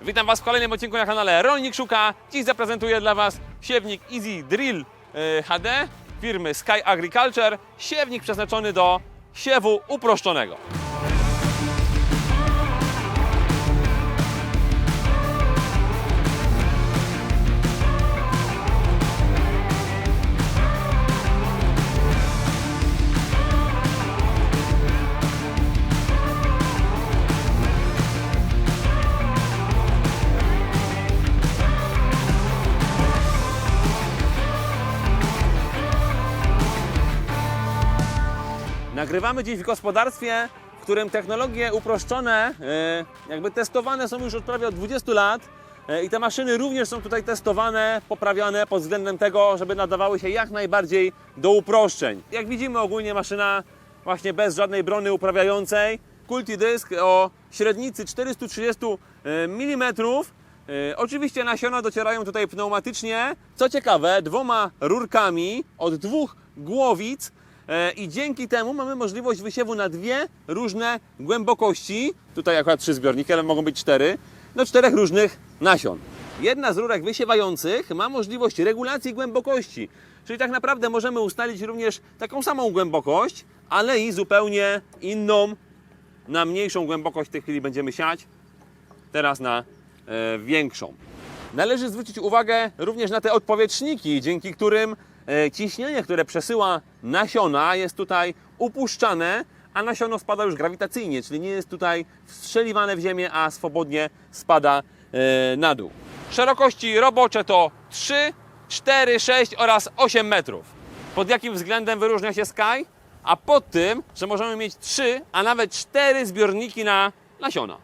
Witam Was w kolejnym odcinku na kanale Rolnik Szuka. Dziś zaprezentuję dla Was siewnik Easy Drill e, HD firmy Sky Agriculture. Siewnik przeznaczony do siewu uproszczonego. Nagrywamy dziś w gospodarstwie, w którym technologie uproszczone, e, jakby testowane są już od prawie od 20 lat. E, I te maszyny również są tutaj testowane, poprawiane pod względem tego, żeby nadawały się jak najbardziej do uproszczeń. Jak widzimy ogólnie maszyna właśnie bez żadnej brony uprawiającej, Cultidysk o średnicy 430 mm. E, Oczywiście nasiona docierają tutaj pneumatycznie. Co ciekawe, dwoma rurkami od dwóch głowic i dzięki temu mamy możliwość wysiewu na dwie różne głębokości. Tutaj akurat trzy zbiorniki, ale mogą być cztery. Do czterech różnych nasion. Jedna z rurek wysiewających ma możliwość regulacji głębokości. Czyli tak naprawdę możemy ustalić również taką samą głębokość, ale i zupełnie inną. Na mniejszą głębokość w tej chwili będziemy siać, teraz na e, większą. Należy zwrócić uwagę również na te odpowietrzniki, dzięki którym e, ciśnienie, które przesyła nasiona, jest tutaj upuszczane, a nasiono spada już grawitacyjnie, czyli nie jest tutaj wstrzeliwane w ziemię, a swobodnie spada e, na dół. Szerokości robocze to 3, 4, 6 oraz 8 metrów. Pod jakim względem wyróżnia się Sky? A pod tym, że możemy mieć 3, a nawet 4 zbiorniki na nasiona.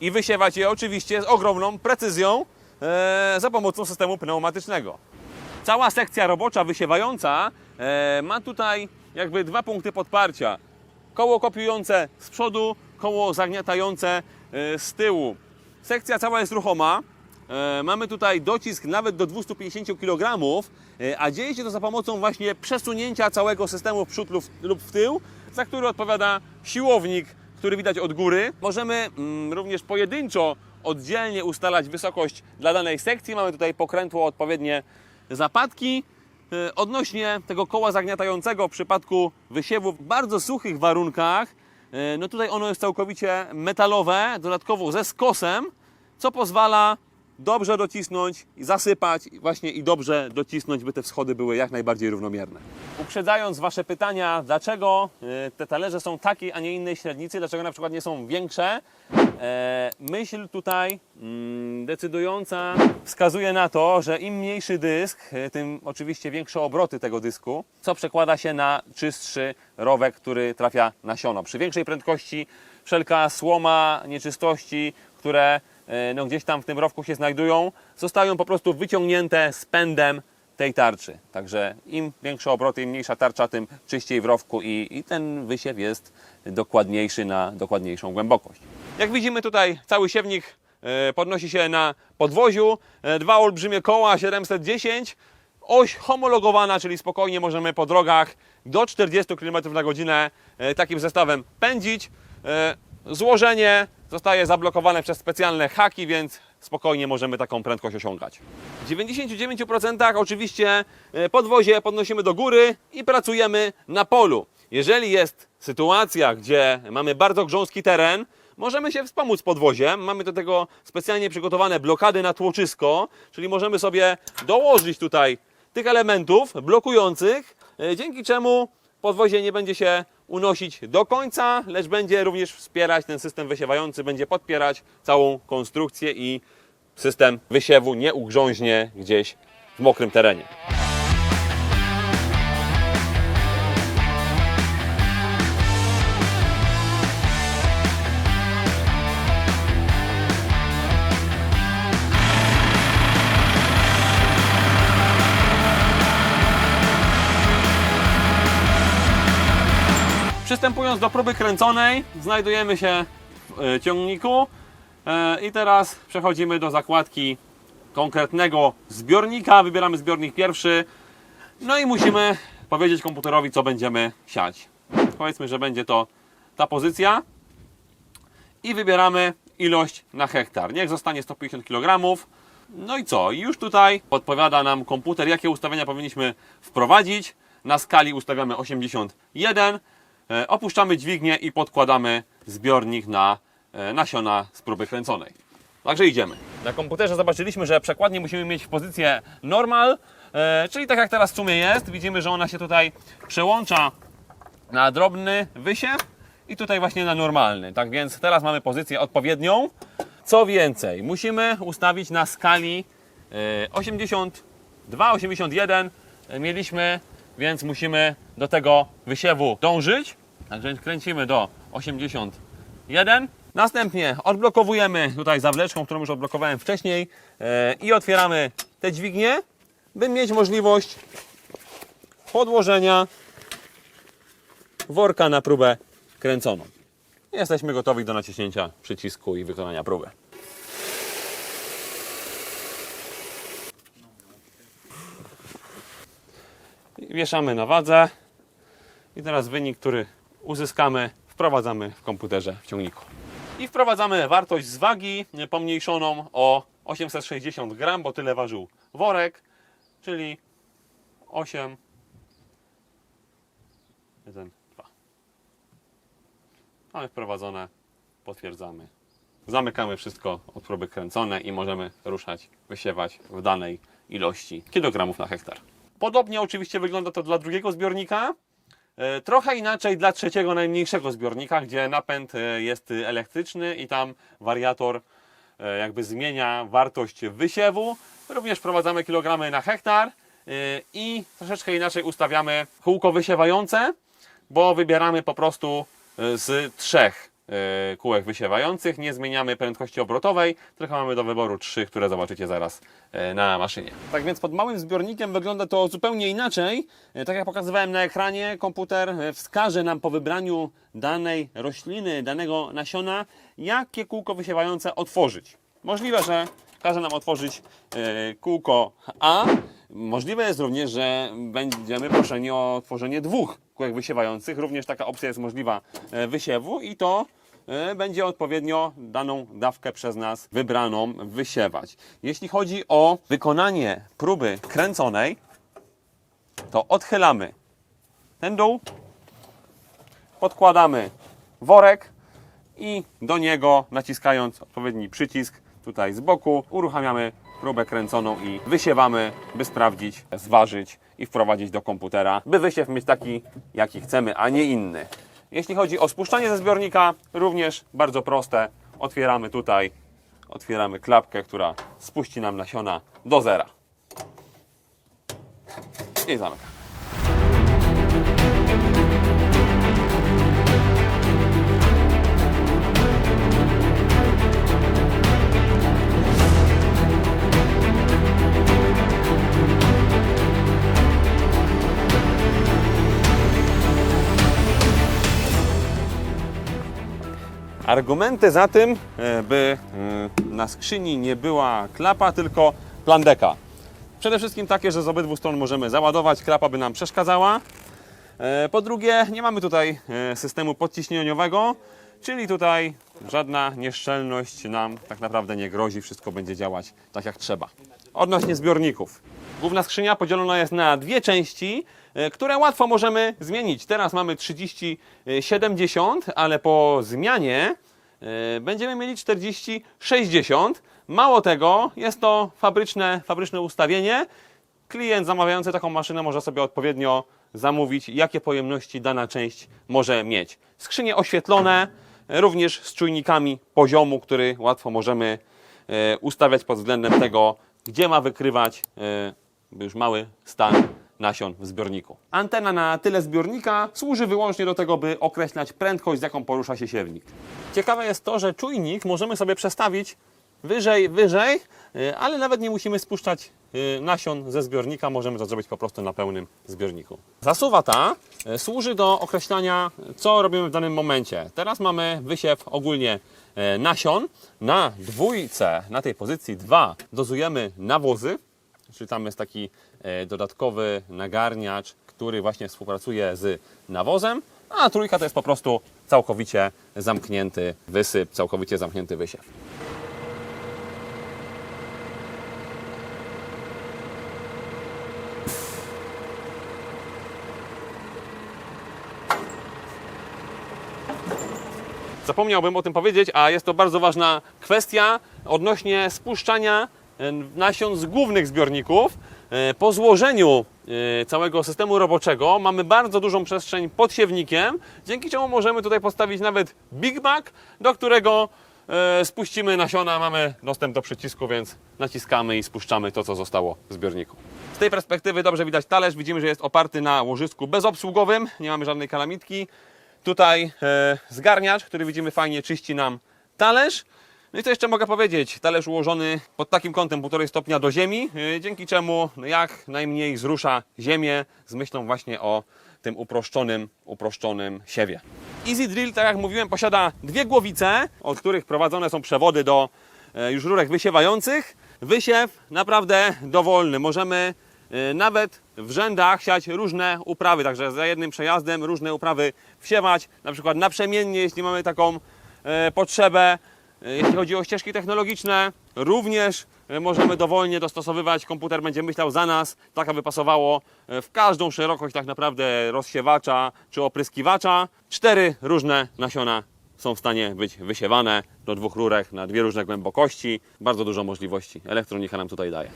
I wysiewać je oczywiście z ogromną precyzją e, za pomocą systemu pneumatycznego. Cała sekcja robocza wysiewająca e, ma tutaj jakby dwa punkty podparcia. Koło kopiujące z przodu, koło zagniatające e, z tyłu. Sekcja cała jest ruchoma. E, mamy tutaj docisk nawet do 250 kg, a dzieje się to za pomocą właśnie przesunięcia całego systemu w przód lub, lub w tył, za który odpowiada siłownik, który widać od góry. Możemy mm, również pojedynczo, oddzielnie ustalać wysokość dla danej sekcji. Mamy tutaj pokrętło odpowiednie zapadki. E, Odnośnie tego koła zagniatającego w przypadku wysiewu w bardzo suchych warunkach, e, no tutaj ono jest całkowicie metalowe, dodatkowo ze skosem, co pozwala dobrze docisnąć, zasypać właśnie i dobrze docisnąć, by te wschody były jak najbardziej równomierne. Uprzedzając Wasze pytania, dlaczego e, te talerze są takiej, a nie innej średnicy, dlaczego na przykład nie są większe, e, myśl tutaj mm, decydująca wskazuje na to, że im mniejszy dysk, e, tym oczywiście większe obroty tego dysku, co przekłada się na czystszy rowek, który trafia na siono. Przy większej prędkości wszelka słoma, nieczystości, które no, gdzieś tam w tym rowku się znajdują, zostają po prostu wyciągnięte z pędem tej tarczy. Także im większe obroty, im mniejsza tarcza, tym czyściej w rowku i, i ten wysiew jest dokładniejszy na dokładniejszą głębokość. Jak widzimy tutaj cały siewnik e, podnosi się na podwoziu, e, dwa olbrzymie koła 710, oś homologowana, czyli spokojnie możemy po drogach do 40 km na godzinę e, takim zestawem pędzić. E, Złożenie zostaje zablokowane przez specjalne haki, więc spokojnie możemy taką prędkość osiągać. W 99% oczywiście e, podwozie podnosimy do góry i pracujemy na polu. Jeżeli jest sytuacja, gdzie mamy bardzo grząski teren, możemy się wspomóc podwoziem. Mamy do tego specjalnie przygotowane blokady na tłoczysko, czyli możemy sobie dołożyć tutaj tych elementów blokujących, e, dzięki czemu podwozie nie będzie się unosić do końca, lecz będzie również wspierać ten system wysiewający, będzie podpierać całą konstrukcję i system wysiewu nie ugrząźnie gdzieś w mokrym terenie. Przystępując do próby kręconej, znajdujemy się w e, ciągniku E, i teraz przechodzimy do zakładki konkretnego zbiornika. Wybieramy zbiornik pierwszy, no i musimy powiedzieć komputerowi, co będziemy siać. Powiedzmy, że będzie to ta pozycja i wybieramy ilość na hektar. Niech zostanie 150 kg. No i co? Już tutaj podpowiada nam komputer, jakie ustawienia powinniśmy wprowadzić. Na skali ustawiamy 81. E, Opuszczamy dźwignię i podkładamy zbiornik na e, nasiona z próby kręconej. Także idziemy. Na komputerze zobaczyliśmy, że przekładnię musimy mieć w pozycję normal, e, czyli tak jak teraz w sumie jest. Widzimy, że ona się tutaj przełącza na drobny wysiew i tutaj właśnie na normalny. Tak więc teraz mamy pozycję odpowiednią. Co więcej, musimy ustawić na skali e, 82, 81 e, mieliśmy, więc musimy do tego wysiewu dążyć. Także kręcimy do 81. Następnie odblokowujemy tutaj zawleczką, którą już odblokowałem wcześniej e, i otwieramy te dźwignie, by mieć możliwość podłożenia worka na próbę kręconą. Jesteśmy gotowi do naciśnięcia przycisku i wykonania próby. Wieszamy na wadze i teraz wynik, który uzyskamy, wprowadzamy w komputerze w ciągniku. I wprowadzamy wartość z wagi pomniejszoną o 860 gram, bo tyle ważył worek, czyli 8, 1, 2. Mamy wprowadzone, potwierdzamy. Zamykamy wszystko od próby kręcone i możemy ruszać, wysiewać w danej ilości kilogramów na hektar. Podobnie oczywiście wygląda to dla drugiego zbiornika. E, Trochę inaczej dla trzeciego, najmniejszego zbiornika, gdzie napęd e, jest elektryczny i tam wariator e, jakby zmienia wartość wysiewu. Również wprowadzamy kilogramy na hektar i troszeczkę inaczej ustawiamy kółko wysiewające, bo wybieramy po prostu z trzech kółek wysiewających, nie zmieniamy prędkości obrotowej, tylko mamy do wyboru trzy, które zobaczycie zaraz e, na maszynie. Tak więc pod małym zbiornikiem wygląda to zupełnie inaczej. E, Tak jak pokazywałem na ekranie, komputer e, wskaże nam po wybraniu danej rośliny, danego nasiona, jakie kółko wysiewające otworzyć. Możliwe, że każe nam otworzyć e, kółko A. Możliwe jest również, że będziemy proszeni o otworzenie dwóch kółek wysiewających. Również taka opcja jest możliwa e, wysiewu i to e, będzie odpowiednio daną dawkę przez nas wybraną wysiewać. Jeśli chodzi o wykonanie próby kręconej, to odchylamy ten dół, podkładamy worek i do niego naciskając odpowiedni przycisk tutaj z boku uruchamiamy próbę kręconą i wysiewamy, by sprawdzić, zważyć i wprowadzić do komputera, by wysiew mieć taki, jaki chcemy, a nie inny. Jeśli chodzi o spuszczanie ze zbiornika, również bardzo proste. Otwieramy tutaj, otwieramy klapkę, która spuści nam nasiona do zera. I zamykamy. Argumenty za tym, e, by e, na skrzyni nie była klapa, tylko plandeka. Przede wszystkim takie, że z obydwu stron możemy załadować, klapa by nam przeszkadzała. E, Po drugie, nie mamy tutaj systemu podciśnieniowego, czyli tutaj żadna nieszczelność nam tak naprawdę nie grozi, wszystko będzie działać tak jak trzeba. Odnośnie zbiorników. Główna skrzynia podzielona jest na dwie części, które łatwo możemy zmienić. Teraz mamy 30-70, ale po zmianie będziemy mieli 40-60. Mało tego, jest to fabryczne, fabryczne ustawienie. Klient zamawiający taką maszynę może sobie odpowiednio zamówić, jakie pojemności dana część może mieć. Skrzynie oświetlone, e, również z czujnikami poziomu, który łatwo możemy e, ustawiać pod względem tego, gdzie ma wykrywać e, już mały stan nasion w zbiorniku. Antena na tyle zbiornika służy wyłącznie do tego, by określać prędkość, z jaką porusza się siewnik. Ciekawe jest to, że czujnik możemy sobie przestawić wyżej, wyżej, y, ale nawet nie musimy spuszczać y, nasion ze zbiornika, możemy to zrobić po prostu na pełnym zbiorniku. Zasuwa ta y, służy do określania, co robimy w danym momencie. Teraz mamy wysiew ogólnie nasion. Na dwójce, na tej pozycji 2 dozujemy nawozy, czyli tam jest taki e, dodatkowy nagarniacz, który właśnie współpracuje z nawozem. a trójka to jest po prostu całkowicie zamknięty wysyp, całkowicie zamknięty wysiew. Zapomniałbym o tym powiedzieć, a jest to bardzo ważna kwestia odnośnie spuszczania nasion z głównych zbiorników. E, Po złożeniu e, całego systemu roboczego mamy bardzo dużą przestrzeń pod siewnikiem, dzięki czemu możemy tutaj postawić nawet Big Bag, do którego e, spuścimy nasiona, mamy dostęp do przycisku, więc naciskamy i spuszczamy to, co zostało w zbiorniku. Z tej perspektywy dobrze widać talerz, widzimy, że jest oparty na łożysku bezobsługowym, nie mamy żadnej kalamitki. Tutaj e, zgarniacz, który widzimy fajnie czyści nam talerz. No i co jeszcze mogę powiedzieć? Talerz ułożony pod takim kątem 1,5 stopnia do ziemi, e, dzięki czemu jak najmniej zrusza ziemię z myślą właśnie o tym uproszczonym, uproszczonym siewie. Easy Drill, tak jak mówiłem, posiada dwie głowice, od których prowadzone są przewody do e, już rurek wysiewających. Wysiew naprawdę dowolny. Możemy e, nawet w rzędach siać różne uprawy, także za jednym przejazdem różne uprawy wsiewać, na przykład naprzemiennie, jeśli mamy taką e, potrzebę. E, Jeśli chodzi o ścieżki technologiczne, również e, możemy dowolnie dostosowywać. Komputer będzie myślał za nas, tak aby pasowało e, w każdą szerokość tak naprawdę rozsiewacza czy opryskiwacza. Cztery różne nasiona są w stanie być wysiewane do dwóch rurek na dwie różne głębokości. Bardzo dużo możliwości elektronika nam tutaj daje.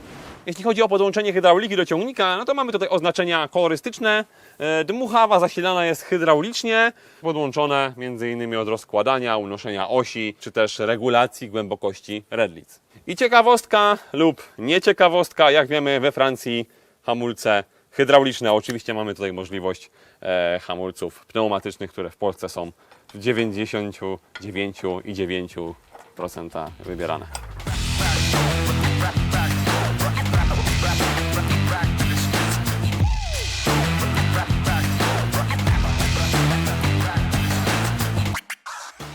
Jeśli chodzi o podłączenie hydrauliki do ciągnika, no to mamy tutaj oznaczenia kolorystyczne. E, Dmuchawa zasilana jest hydraulicznie, podłączone m.in. od rozkładania, unoszenia osi, czy też regulacji głębokości redlic. I ciekawostka lub nieciekawostka, jak wiemy we Francji hamulce hydrauliczne. Oczywiście mamy tutaj możliwość e, hamulców pneumatycznych, które w Polsce są w 99,9% wybierane.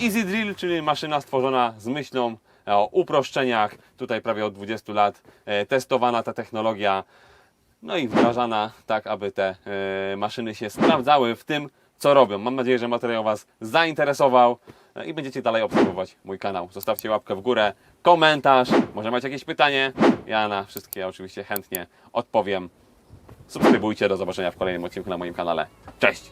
Easy Drill, czyli maszyna stworzona z myślą o uproszczeniach. Tutaj prawie od 20 lat e, testowana ta technologia, no i wdrażana tak, aby te e, maszyny się sprawdzały w tym, co robią. Mam nadzieję, że materiał Was zainteresował e, i będziecie dalej obserwować mój kanał. Zostawcie łapkę w górę, komentarz, może macie jakieś pytanie. Ja na wszystkie oczywiście chętnie odpowiem. Subskrybujcie, do zobaczenia w kolejnym odcinku na moim kanale. Cześć!